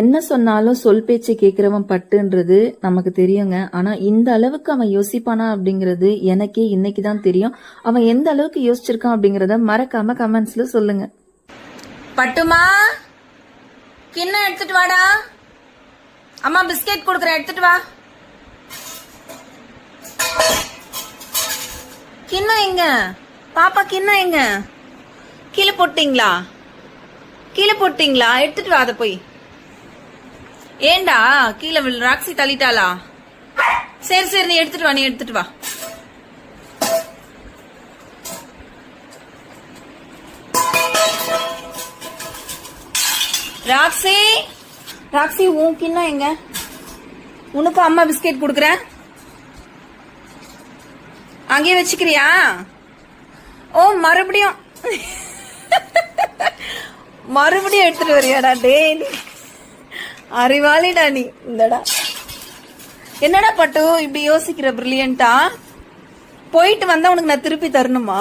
என்ன சொன்னாலும் சொல் பேச்சு கேட்கிறவன் பட்டுன்றது நமக்கு தெரியுங்க. ஆனா இந்த அளவுக்கு அவன் யோசிப்பானா அப்படிங்கிறது எனக்கே இன்னைக்கு தான் தெரியும். அவன் எந்த அளவுக்கு யோசிச்சிருக்கான் அப்படிங்கறத மறக்காம கமெண்ட்ஸ்ல சொல்லுங்க. பட்டுமா? கிண்ணம் எடுத்துட்டு வாடா. அம்மா பிஸ்கெட் கொடுக்குறேன் எடுத்துட்டு வா. கிண்ணம் எங்க? பாப்பா கிண்ணம் எங்க? கீழே போட்டீங்களா? கீழே போட்டீங்களா? எடுத்துட்டு வா அதை போய். ஏண்டா? கீழே விழு- ராக்ஸி தள்ளிட்டாளா? சரி சரி நீ எடுத்துட்டு வா நீ எடுத்துட்டு வா. ராக்ஸி? ராக்ஸி உன் கிண்ணம் எங்க? உனக்கு அம்மா பிஸ்கெட் கொடுக்குறேன் அங்கேயே வச்சுக்கிறியா? ஓ மறுபடியும். மறுபடியும் எடுத்துட்டு வரியாடா டேய். அறிவாளிடா நீ. இந்தடா. என்னடா பட்டு இப்படி யோசிக்கிற பிரில்லியண்டா போயிட்டு வந்தா உனக்கு நான் திருப்பி தரணுமா?